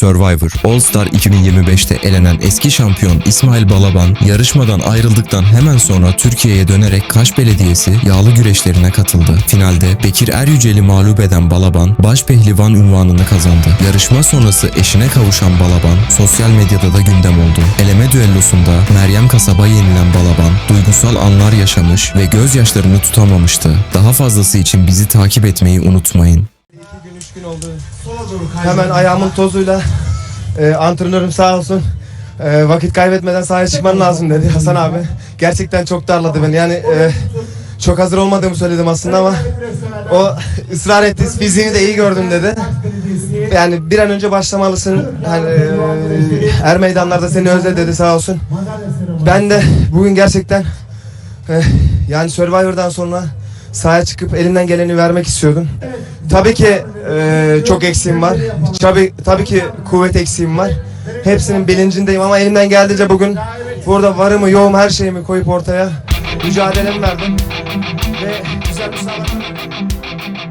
Survivor All Star 2025'te elenen eski şampiyon İsmail Balaban yarışmadan ayrıldıktan hemen sonra Türkiye'ye dönerek Kaş Belediyesi yağlı güreşlerine katıldı. Finalde Bekir Eryücel'i mağlup eden Balaban baş pehlivan unvanını kazandı. Yarışma sonrası eşine kavuşan Balaban sosyal medyada da gündem oldu. Eleme düellosunda Meryem Kasaba yenilen Balaban duygusal anlar yaşamış ve gözyaşlarını tutamamıştı. Daha fazlası için bizi takip etmeyi unutmayın. İki gün, üç gün oldu. Hemen ayağımın tozuyla e, antrenörüm sağ olsun e, vakit kaybetmeden sahaya çıkman lazım dedi Hasan abi. Gerçekten çok darladı beni. Yani e, çok hazır olmadığımı söyledim aslında ama o ısrar etti. Fiziğini de iyi gördüm dedi. Yani bir an önce başlamalısın. Yani, e, er meydanlarda seni özle dedi sağ olsun. Ben de bugün gerçekten e, yani Survivor'dan sonra sahaya çıkıp elimden geleni vermek istiyordum. Tabii ki e, çok eksiğim var. Tabii, tabii ki kuvvet eksiğim var. Hepsinin bilincindeyim ama elimden geldiğince bugün burada varımı yoğumu her şeyimi koyup ortaya mücadelemi verdim. Ve güzel bir sağlam-